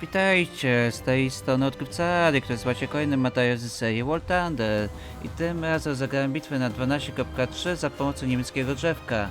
Witajcie, z tej strony odkrywca Ady, który słuchacie kolejny materiał z serii War Thunder. I tym razem zagrałem bitwę na 12.3 za pomocą niemieckiego drzewka.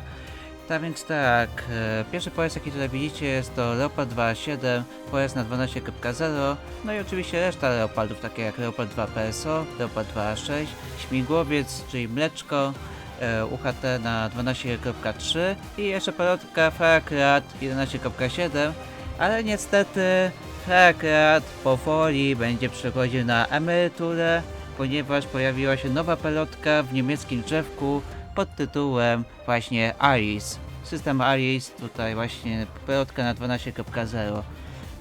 Tak więc tak, e, pierwszy pojazd jaki tutaj widzicie jest to Leopard 2.7, pojazd na 12.0, no i oczywiście reszta Leopardów takie jak Leopard 2 PSO, Leopard 2.6, śmigłowiec, czyli mleczko, e, UHT na 12.3 i jeszcze pelotka Farkrat 11.7, ale niestety Farkrat powoli będzie przechodził na emeryturę, ponieważ pojawiła się nowa pelotka w niemieckim drzewku pod tytułem właśnie Alice. System Alice, tutaj właśnie pelotka na 12.0.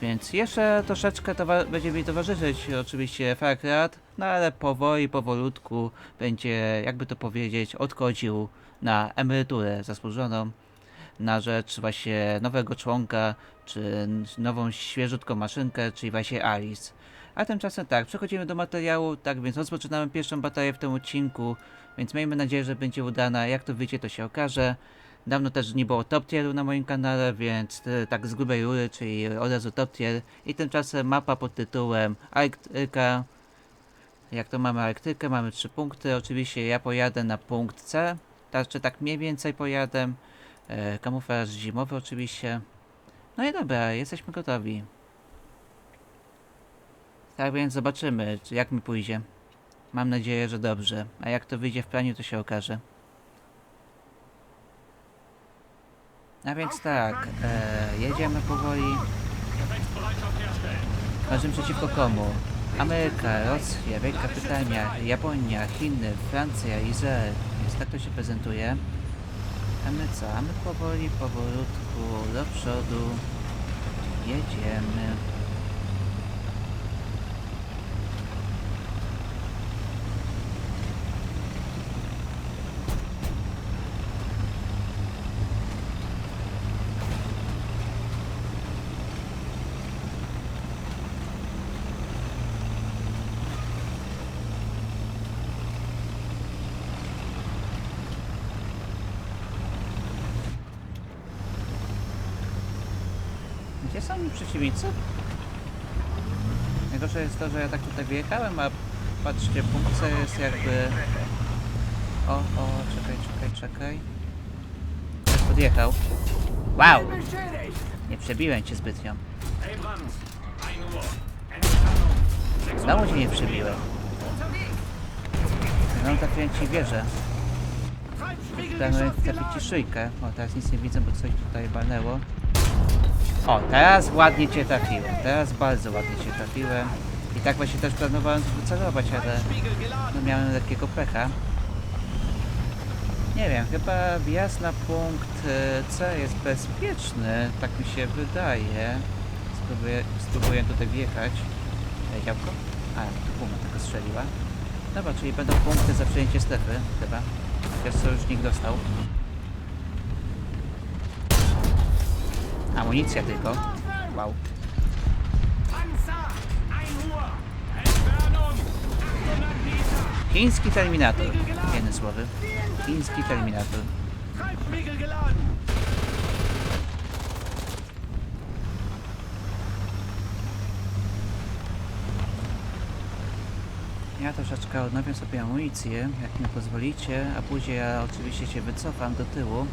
Więc jeszcze troszeczkę będzie mi towarzyszyć oczywiście Farkrat, no ale powoli, powolutku będzie, jakby to powiedzieć, odchodził na emeryturę zasłużoną na rzecz właśnie nowego członka, czy nową świeżutką maszynkę, czyli właśnie Alice. A tymczasem tak, przechodzimy do materiału, tak więc rozpoczynamy pierwszą batalię w tym odcinku, więc miejmy nadzieję, że będzie udana, jak to wyjdzie to się okaże. Dawno też nie było top tieru na moim kanale, więc e, tak z grubej rury, czyli od razu top tier. I tymczasem mapa pod tytułem Arktyka. Jak to mamy Arktykę, mamy trzy punkty. Oczywiście ja pojadę na punkt C, tak, czy tak mniej więcej pojadę. E, kamuflaż zimowy oczywiście. No i dobra, jesteśmy gotowi. Tak więc zobaczymy, czy jak mi pójdzie. Mam nadzieję, że dobrze. A jak to wyjdzie w planie, to się okaże. A więc tak, e, jedziemy powoli. Każdym przeciwko komu? Ameryka, Rosja, Wielka Brytania, Japonia, Chiny, Francja, Izrael. Więc tak to się prezentuje. A my co? A my powoli, powolutku do przodu jedziemy. Gdzie są przeciwnicy? Najgorsze jest to, że ja tak tutaj wyjechałem, a patrzcie, punkt C jest jakby... O, o, czekaj, czekaj, czekaj. Ktoś podjechał. Wow! Nie przebiłem cię zbytnio. Znowu cię nie przebiłem. No trafiłem ci wieżę. Planuję trafić ci szyjkę. O, teraz nic nie widzę, bo coś tutaj balnęło. O, teraz ładnie cię trafiłem. Teraz bardzo ładnie cię trafiłem. I tak właśnie też planowałem wycelować, ale no miałem lekkiego pecha. Nie wiem, chyba wjazd na punkt e, C jest bezpieczny, tak mi się wydaje. Spróbuję, spróbuję tutaj wjechać. Działko? A, tu puma tylko strzeliła. Dobra, czyli będą punkty za przejęcie strefy, chyba. Chociaż sojusznik dostał. Amunicja tylko. Wow. Chiński Terminator. Jednym słowy. Chiński Terminator. Ja troszeczkę odnowię sobie amunicję, jak mi pozwolicie, a później ja oczywiście się wycofam do tyłu.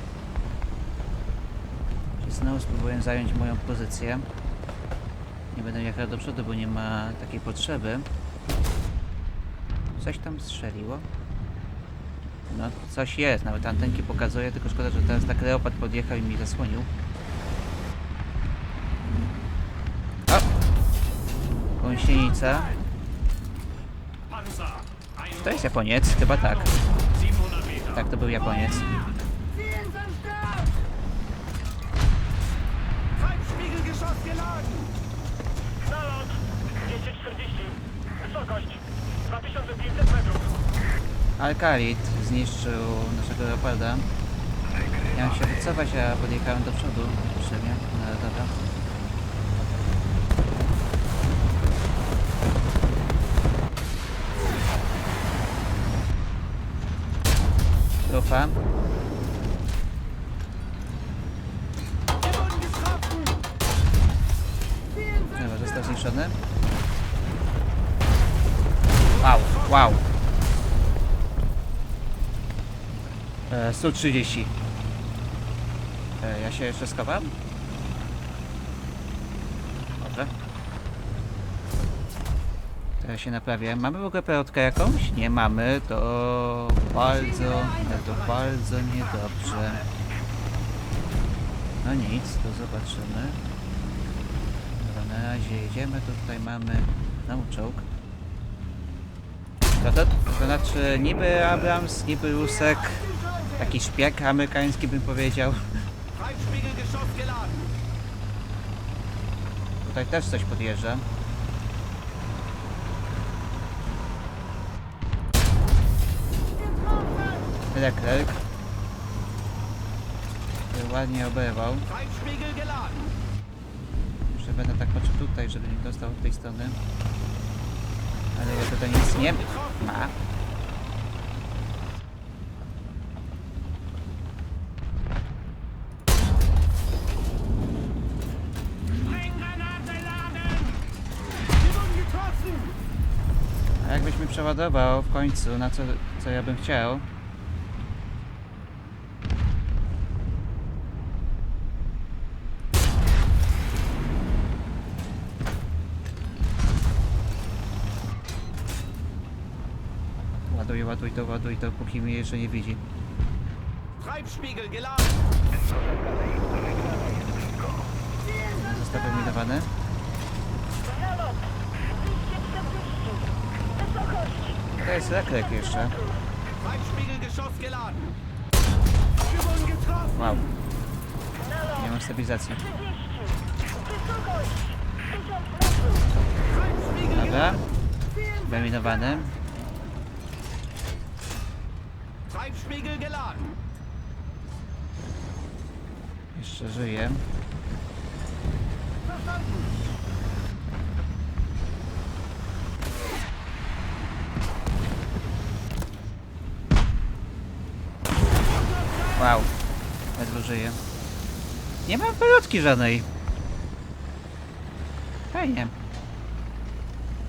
Znowu spróbuję zająć moją pozycję. Nie będę jechał do przodu, bo nie ma takiej potrzeby. Coś tam strzeliło. No, coś jest, nawet antenki pokazuje, tylko szkoda, że teraz tak leopard podjechał i mi zasłonił. O! Gąsienica. To jest Japoniec? Chyba tak. Tak, to był Japoniec. Alkalit zniszczył naszego leoparda. Miałem się wycofać, a podjechałem do przodu. Potrzebnie. No ale dobra. Dobra, został został zniszczony. Wow, wow. 130. E, ja się jeszcze schowam? Dobrze. Teraz się naprawię. Mamy w ogóle pelotkę jakąś? Nie mamy, to bardzo, to bardzo niedobrze. No nic, to zobaczymy. Dobra, na razie jedziemy, tutaj mamy znowu czołg. To, to, to znaczy niby Abrams, niby Rusek, taki szpieg amerykański bym powiedział. Tutaj też coś podjeżdża. Leclerc. Ładnie oberwał. Jeszcze będę tak patrzył tutaj, żeby nie dostał od tej strony. Ale ja tutaj nic nie ma. Przeładował w końcu, na co, co ja bym chciał. Ładuj, ładuj to, ładuj to, póki mnie jeszcze nie widzi. Treibspiegel geladen. Nalot 240. Wysokość To jest Leclerc jeszcze. Wow, nie mam stabilizacji. 30. Wysokość 1000 metrów. Treibspiegel Dobra. Treibspiegel geladen. Jeszcze żyje. Verstanden. Wow, ledwo żyje. Nie mam pelotki żadnej. Fajnie.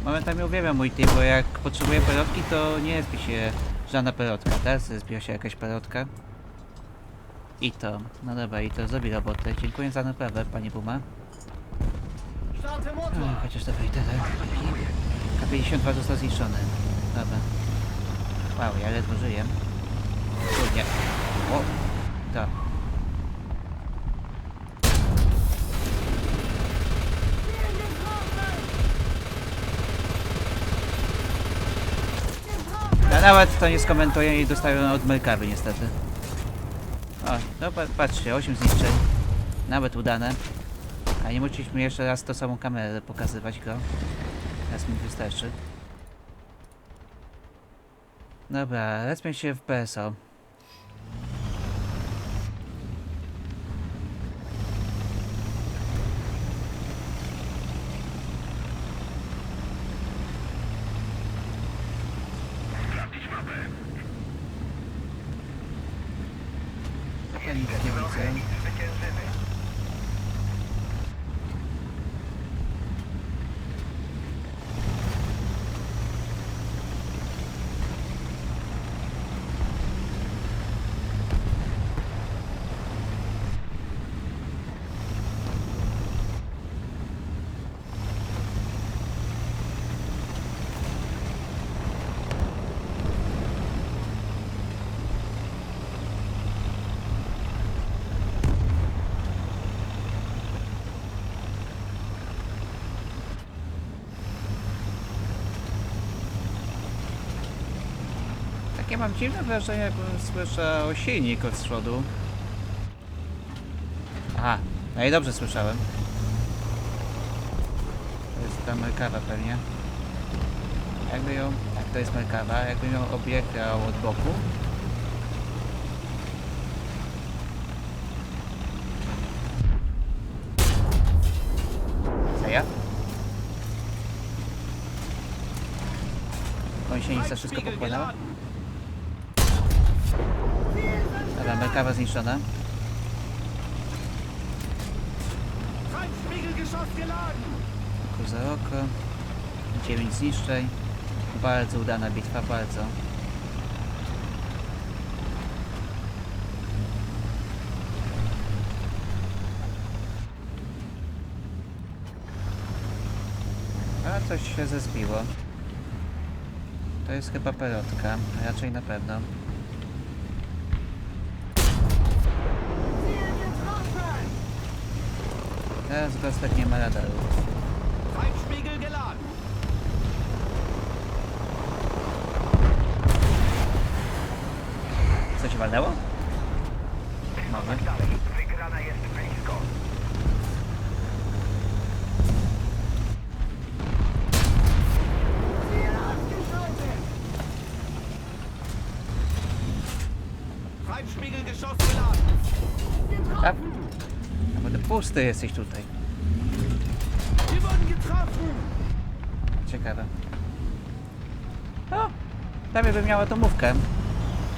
Momentami uwielbiam mój team, bo jak potrzebuję pelotki, to nie zbi się żadna pelotka. Teraz zbiła się jakaś pelotka. I to. No dobra, i to zrobi robotę. Dziękuję za naprawę, panie Buma. A, chociaż to wejdę, tak? K52 został zniszczony. Dobra. Wow, ja ledwo żyję. Nie. O, to. Nawet to nie skomentuję i dostaję od Merkawy niestety. O, no pa- patrzcie, 8 zniszczeń. Nawet udane. A nie musieliśmy jeszcze raz tą samą kamerę pokazywać go. Teraz mi wystarczy. Dobra, lecimy się w PSO. Ja nic nie widzę. Takie mam dziwne wrażenie, jakbym słyszał silnik od przodu. Aha, no i dobrze słyszałem. To jest ta Merkawa pewnie. Jakby ją... Tak, to jest Merkawa. Jakbym ją objechał od boku. Co ja? Gąsienica wszystko Treibspiegel Merkawa zniszczona. Oko za oko. 9 zniszczeń. Bardzo udana bitwa, bardzo. A coś się zezbiło. To jest chyba pelotka, raczej na pewno. Teraz Gostek nie ma radaru. Geladen. Co się walnęło? Może. Wygrana jest blisko. Treibspiegelgeschoss geladen. A, a bo ty pusty jesteś tutaj. Ciekawe. O, prawie bym miała domówkę.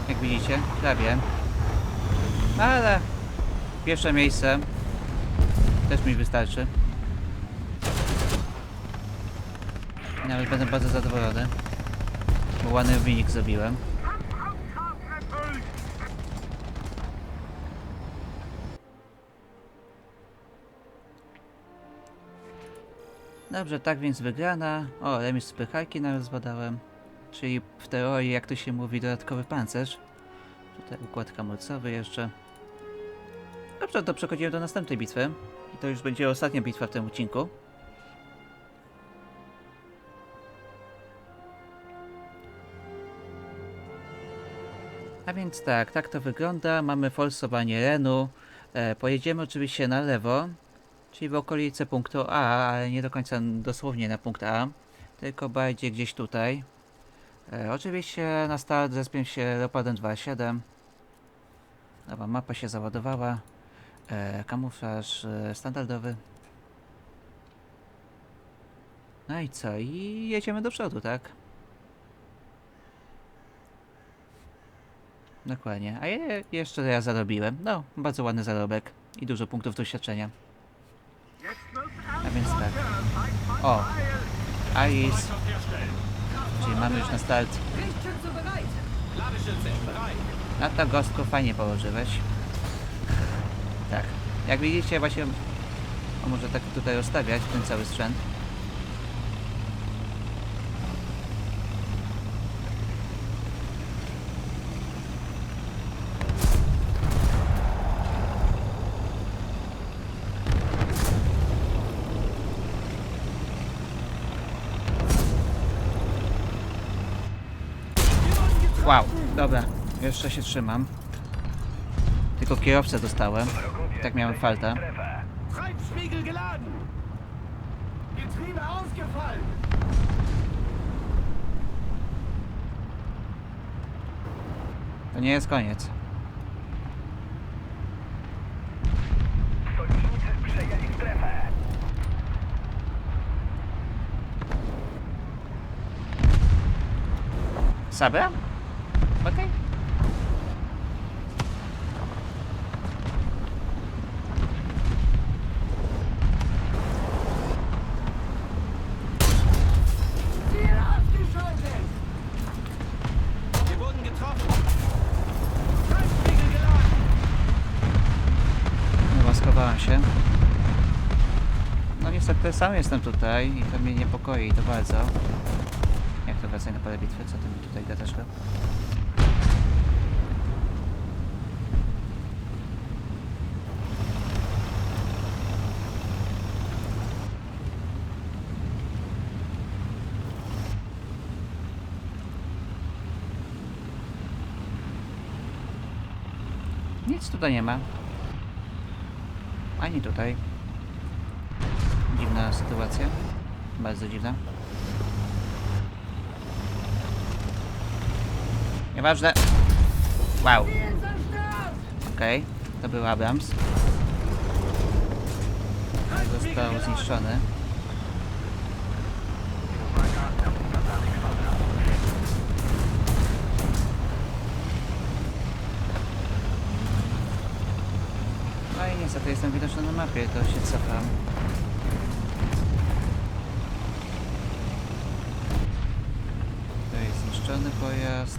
Jak widzicie, prawie. Ale pierwsze miejsce też mi wystarczy. Nawet będę bardzo zadowolony. Bo ładny wynik zrobiłem. Dobrze, tak więc wygrana. O, remis spychajki nawet zbadałem. Czyli w teorii, jak to się mówi, dodatkowy pancerz. Tutaj układ hamulcowy jeszcze. Dobrze, to przechodzimy do następnej bitwy. I to już będzie ostatnia bitwa w tym odcinku. A więc tak, tak to wygląda. Mamy forsowanie Renu. E, pojedziemy oczywiście na lewo, czyli w okolice punktu A, ale nie do końca dosłownie na punkt A, tylko bardziej gdzieś tutaj. E, oczywiście na start zespię się Leopardem 2.7. Nowa mapa się załadowała. E, kamuflaż e, standardowy. No i co? I jedziemy do przodu, tak? Dokładnie. A je, jeszcze ja zarobiłem. No, bardzo ładny zarobek. I dużo punktów doświadczenia. Więc tak. O! Iris. Czyli mamy już na start. Na to gostku fajnie położyłeś. Tak. Jak widzicie właśnie... O, może tak tutaj rozstawiać ten cały sprzęt. Wow, dobra. Jeszcze się trzymam. Tylko kierowcę dostałem. Tak miałem falta. To nie jest koniec. Sabra? Wir Chyba schowałem się. No niestety sam jestem tutaj i to mnie niepokoi to bardzo. Jak to wracaj na pole bitwy? Co ty mi tutaj gadasz? go? Nic tutaj nie ma. Ani tutaj. Dziwna sytuacja. Bardzo dziwna. Nieważne. Wow. Okej, to był Abrams. Został zniszczony. miejsca to jestem widoczny na mapie, to się cofam. To jest zniszczony pojazd.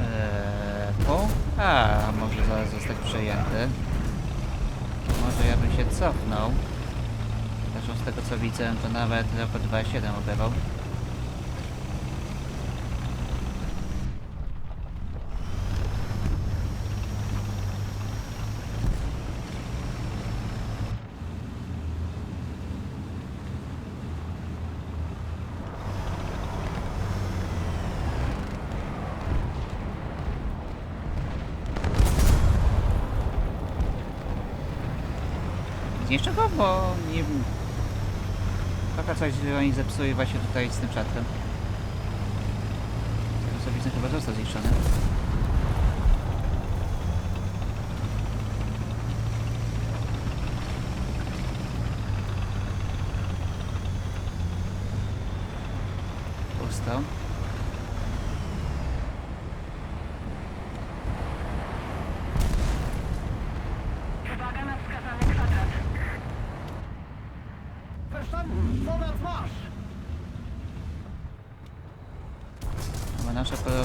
Eee, po? A, może zaraz zostać przejęty. Może ja bym się cofnął. Zresztą z tego co widzę, to nawet raport 27 obrywał. Zniszczę go, bo nie... Trochę coś oni zepsuje właśnie tutaj z tym czatem. Tego widzę chyba został zniszczony.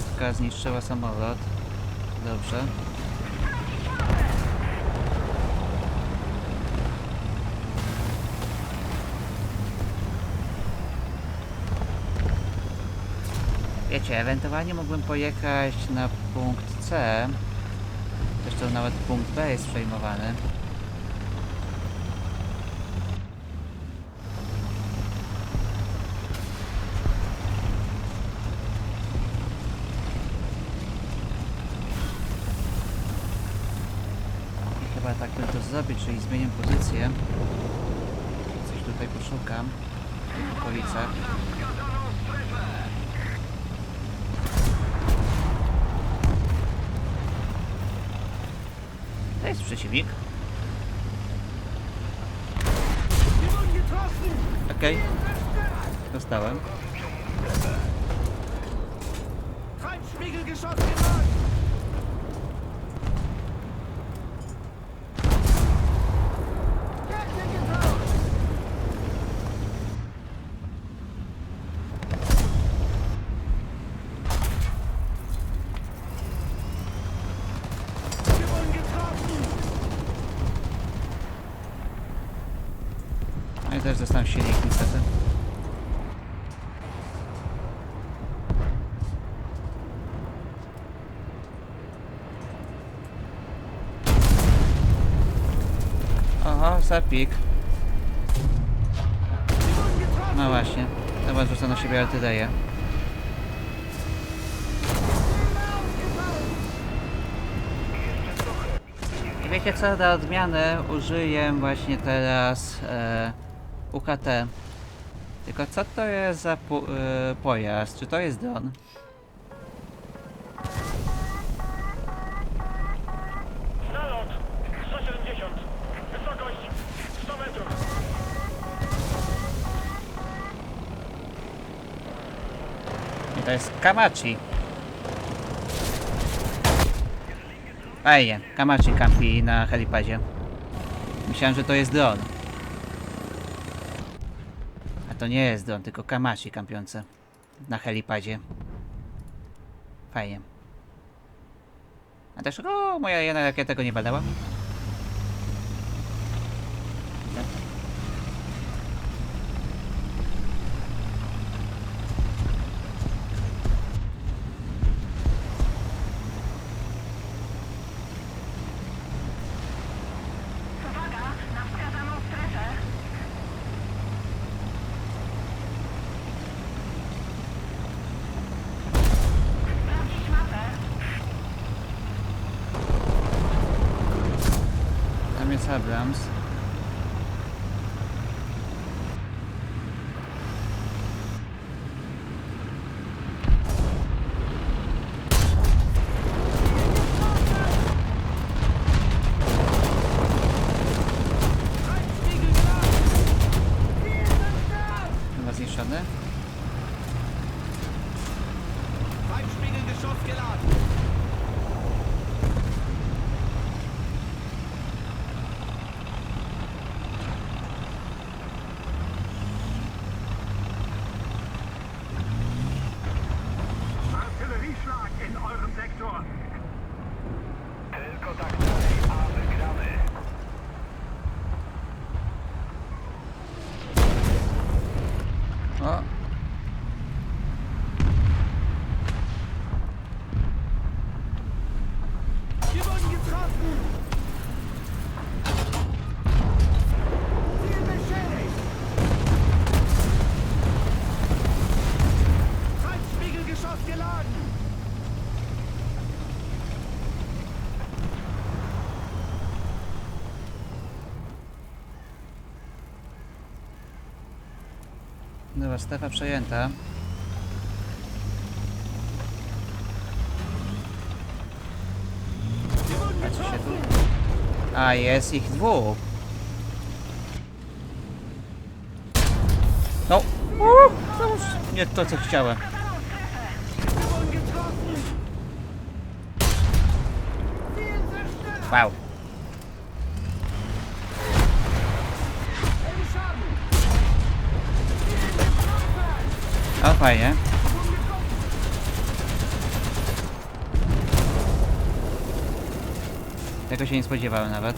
Polowka zniszczyła samolot. Dobrze. Wiecie, ewentualnie mógłbym pojechać na punkt C. Zresztą nawet punkt B jest przejmowany. Chyba tak bym to zrobić, czyli zmienię pozycję. Coś tutaj poszukam w okolicach. To jest przeciwnik. Okej. Dostałem. Treibspiegelgeschoss geladen. I też dostałem silnik niestety. Oho, zapik. No właśnie. Chyba rzucę na siebie artylerię. Wiecie co, dla odmiany użyję właśnie teraz e, UKT. Tylko co to jest za po, e, pojazd? Czy to jest dron? Nalot 170. Wysokość 100 metrów. I to jest Kamachi. Fajnie, Kamachi kampi na helipadzie. Myślałem, że to jest dron. To nie jest dron, tylko Kamachi kampiące na helipadzie. Fajnie. A też, o, moja jedna rakieta tego nie badała. Tam jest Abrams. Treibspiegel geladen. Wir sind da. Chyba zniszczony. Treibspiegelgeschoss geladen. Nowa strefa przejęta. Się tu. A, jest ich dwóch. No. Uuu, to już nie to, co chciałem. Wow. Fajnie. Tego się nie spodziewałem nawet.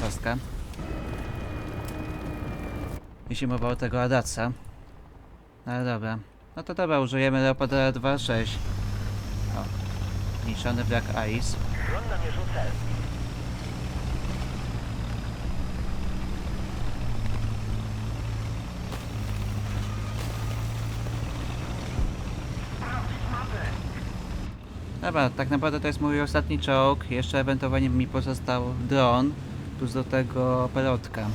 Kostka. Jeśli mowa o tego Adatsa. No ale dobra. No to dobra, użyjemy Leopoldra 2.6. O. Zniszczony Black Ice. Dron namierzył cel. Dobra, tak naprawdę to jest mój ostatni czołg. Jeszcze ewentualnie mi pozostał dron. Plus do tego pelotka.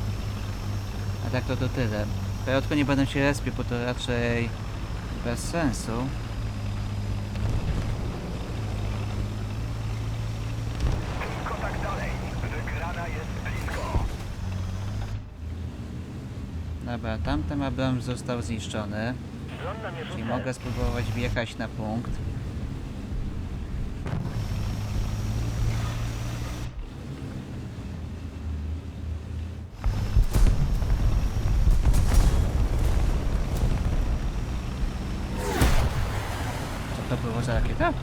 A tak to to tyle. Pelotko nie będę się respił, bo to raczej bez sensu. Dobra, tamten Abrams został zniszczony. Czyli mogę spróbować wjechać na punkt. Co to było za rakieta?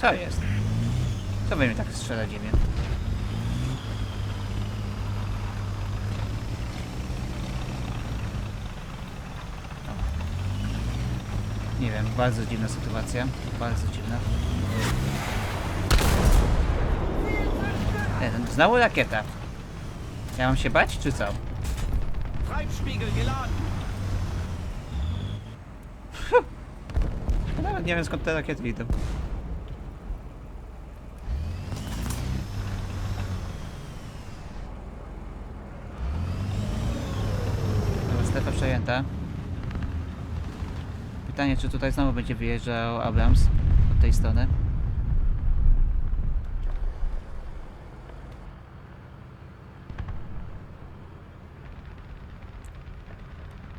Co jest? Co wy mi tak Nie wiem, bardzo dziwna sytuacja. Bardzo dziwna. E, Znowu rakieta. Ja mam się bać, czy co? Geladen! Ja nawet nie wiem skąd te rakiety idą. Dobra, strefa przejęta. Pytanie, czy tutaj znowu będzie wyjeżdżał Abrams od tej strony?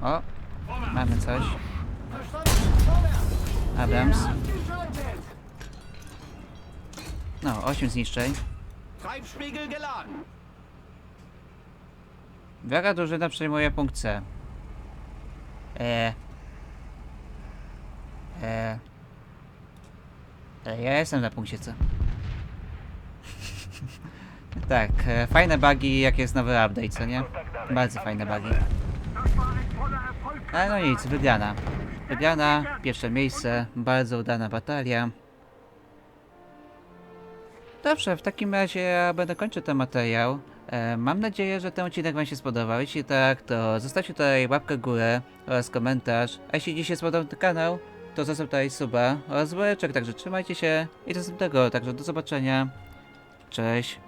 O, mamy coś. Abrams. No, 8 zniszczeń. Wiara drużyna przejmuje punkt C. Eee. Eee. Ja jestem na punkcie C. tak, e, fajne bugi, jak jest nowy update, co nie? Bardzo fajne bugi. Ale no nic, wygrana. Wygrana, pierwsze miejsce, bardzo udana batalia. Dobrze, w takim razie ja będę kończył ten materiał. E, mam nadzieję, że ten odcinek Wam się spodobał. Jeśli tak, to zostawcie tutaj łapkę w górę oraz komentarz. A jeśli dzisiaj spodobał ten kanał, to zostaw tutaj suba oraz woreczek. Także trzymajcie się i do następnego. Także do zobaczenia. Cześć.